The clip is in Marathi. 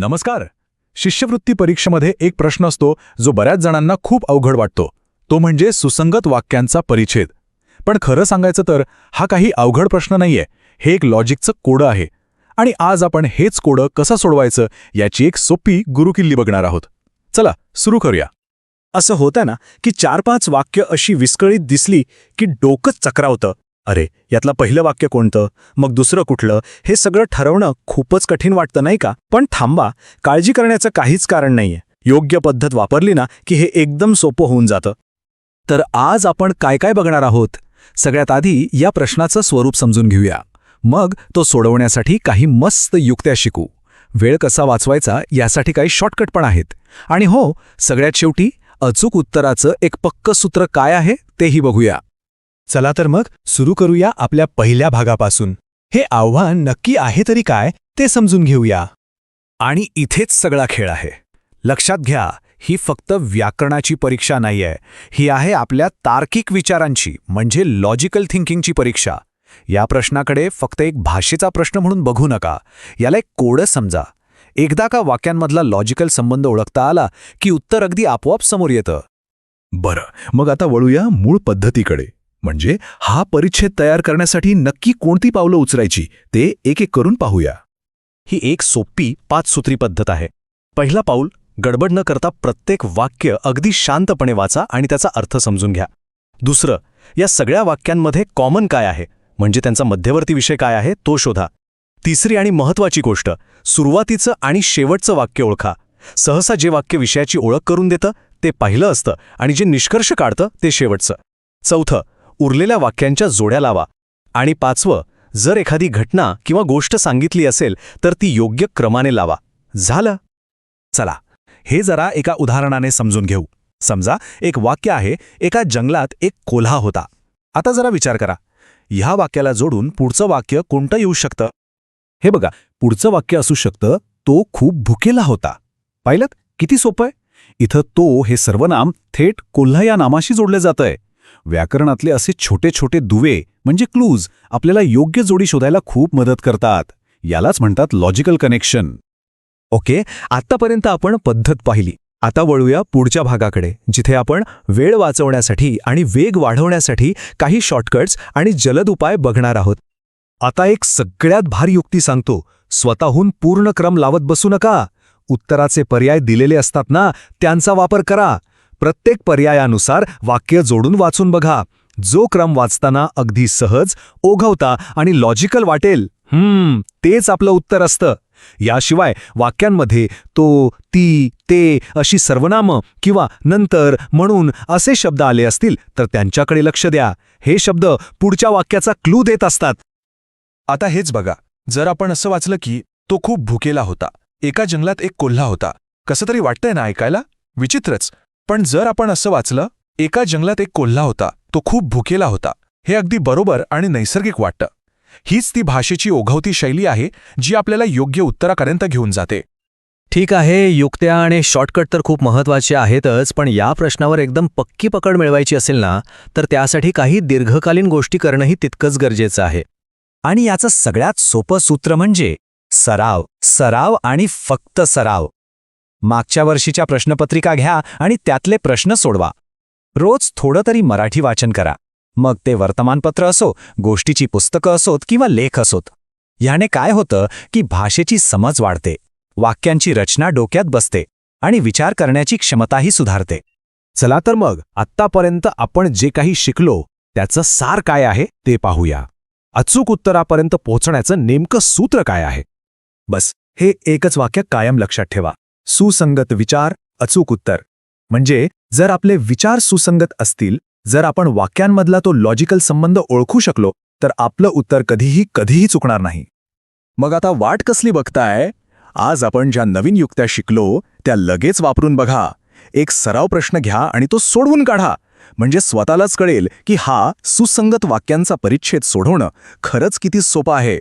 नमस्कार. शिष्यवृत्ती परीक्षेमध्ये एक प्रश्न असतो जो बऱ्याच जणांना खूप अवघड वाटतो. तो म्हणजे सुसंगत वाक्यांचा परिच्छेद. पण खरं सांगायचं तर हा काही अवघड प्रश्न नाहीये. हे एक लॉजिकचं कोडं आहे. आणि आज आपण हेच कोडं कसं सोडवायचं याची एक सोपी गुरुकिल्ली बघणार आहोत. चला सुरू करूया. असं होतं ना की चार पाच वाक्य अशी विस्कळीत दिसली की डोकंच चक्रावतं. अरे यातलं पहिलं वाक्य कोणतं? मग दुसरं कुठलं? हे सगळं ठरवणं खूपच कठीण वाटतं नाही का? पण थांबा काळजी करण्याचं काहीच कारण नाहीये. योग्य पद्धत वापरली ना की हे एकदम सोपं होऊन जातं. तर आज आपण काय काय बघणार आहोत? सगळ्यात आधी या प्रश्नाचं स्वरूप समजून घेऊया. मग तो सोडवण्यासाठी काही मस्त युक्त्या शिकू. वेळ कसा वाचवायचा यासाठी काही शॉर्टकट पण आहेत. आणि हो सगळ्यात शेवटी अचूक उत्तराचं एक पक्क सूत्र काय आहे तेही बघूया. चला तर मग सुरू करूया आपल्या पहिल्या भागापासून. हे आव्हान नक्की आहे तरी काय ते समजून घेऊया. आणि इथेच सगळा खेळ आहे. लक्षात घ्या ही फक्त व्याकरणाची परीक्षा नाहीये. ही आहे आपल्या तार्किक विचारांची म्हणजे लॉजिकल थिंकिंगची परीक्षा. या प्रश्नाकडे फक्त एक भाषेचा प्रश्न म्हणून बघू नका. याला एक कोडं समजा. एकदा का वाक्यांमधला लॉजिकल संबंध ओळखता आला की उत्तर अगदी आपोआप समोर येतं. बरं मग आता वळूया मूळ पद्धतीकडे. म्हणजे हा परिच्छेद तयार करण्यासाठी नक्की कोणती पावलं उचलायची ते एक एक करून पाहूया. ही एक सोपी पाच सूत्री पद्धत आहे. पहिला पाऊल गडबड न करता प्रत्येक वाक्य अगदी शांतपणे वाचा आणि त्याचा अर्थ समजून घ्या. दुसरं या सगळ्या वाक्यांमध्ये कॉमन काय आहे? म्हणजे त्यांचा मध्यवर्ती विषय काय आहे तो शोधा. तिसरी आणि महत्वाची गोष्ट सुरुवातीचं आणि शेवटचं वाक्य ओळखा. सहसा जे वाक्य विषयाची ओळख करून देतं ते पाहिलं असतं आणि जे निष्कर्ष काढतं ते शेवटचं. चौथं उरलेल्या वाक्यांच्या जोड्या लावा. आणि पाचवं जर एखादी घटना किंवा गोष्ट सांगितली असेल तर ती योग्य क्रमाने लावा. झालं? चला हे जरा एका उदाहरणाने समजून घेऊ. समजा एक वाक्य आहे एका जंगलात एक कोल्हा होता. आता जरा विचार करा. ह्या वाक्याला जोडून पुढचं वाक्य कोणतं येऊ शकतं? हे बघा पुढचं वाक्य असू शकतं तो खूप भुकेला होता. पाहिलं किती सोपं आहे? इथं तो हे सर्वनाम थेट कोल्हा या नामाशी जोडलं जातंय. व्याकरणातले असे छोटे छोटे दुवे म्हणजे क्लूज आपल्याला योग्य जोडी शोधायला खूप मदत करतात. यालाच म्हणतात लॉजिकल कनेक्शन ओके आत्तापर्यंत आपण पद्धत पाहिली. आता वळूया पुढच्या भागाकडे जिथे आपण वेळ वाचवण्यासाठी आणि वेग वाढवण्यासाठी काही शॉर्टकट्स आणि जलद उपाय बघणार आहोत. आता एक सगळ्यात भारी युक्ती सांगतो स्वतःहून पूर्ण क्रम लावत बसू नका. उत्तराचे पर्याय दिलेले असतात ना त्यांचा वापर करा. प्रत्येक पर्यायानुसार वाक्य जोडून वाचून बघा. जो क्रम वाचताना अगदी सहज ओघवता आणि लॉजिकल वाटेल हम्म तेच आपलं उत्तर असतं. याशिवाय वाक्यांमध्ये तो ती ते अशी सर्वनामं किंवा नंतर म्हणून असे शब्द आले असतील तर त्यांच्याकडे लक्ष द्या. हे शब्द पुढच्या वाक्याचा क्लू देत असतात. आता हेच बघा. जर आपण असं वाचलं की तो खूप भुकेला होता. एका जंगलात एक कोल्हा होता. कसं तरी वाटतंय ना ऐकायला? विचित्रच. पण जर आपण असं वाचलं एका जंगलात एक कोल्हा होता तो खूप भुकेला होता. हे अगदी बरोबर आणि नैसर्गिक वाटतं. हीच ती भाषेची ओघवती शैली आहे जी आपल्याला योग्य उत्तरापर्यंत घेऊन जाते. ठीक आहे युक्त्या आणि शॉर्टकट तर खूप महत्त्वाचे आहेतच पण या प्रश्नावर एकदम पक्की पकड मिळवायची असेल ना तर त्यासाठी काही दीर्घकालीन गोष्टी करणंही तितकंच गरजेचं आहे. आणि याचं सगळ्यात सोपं सूत्र म्हणजे सराव. सराव आणि फक्त सराव. मागच्या वर्षीच्या प्रश्नपत्रिका घ्या आणि त्यातले प्रश्न सोडवा. रोज थोडं तरी मराठी वाचन करा. मग ते वर्तमानपत्र असो गोष्टीची पुस्तकं असोत किंवा लेख असोत. ह्याने काय होतं की भाषेची समज वाढते वाक्यांची रचना डोक्यात बसते आणि विचार करण्याची क्षमताही सुधारते. चला तर मग आत्तापर्यंत आपण जे काही शिकलो त्याचं सार काय आहे ते पाहूया. अचूक उत्तरापर्यंत पोहोचण्याचं नेमकं सूत्र काय आहे? बस हे एकच वाक्य कायम लक्षात ठेवा. सुसंगत विचार अचूक उत्तर. म्हणजे जर आपले विचार सुसंगत असतील जर आपण वाक्यांमधला तो लॉजिकल संबंध ओळखू शकलो तर आपलं उत्तर कधीही कधीही चुकणार नाही. मग आता वाट कसली बघताय? आज आपण ज्या नवीन युक्त्या शिकलो त्या लगेच वापरून बघा. एक सराव प्रश्न घ्या आणि तो सोडवून काढा. म्हणजे स्वतःलाच कळेल की हा सुसंगत वाक्यांचा परिच्छेद सोडवणं खरंच किती सोपं आहे.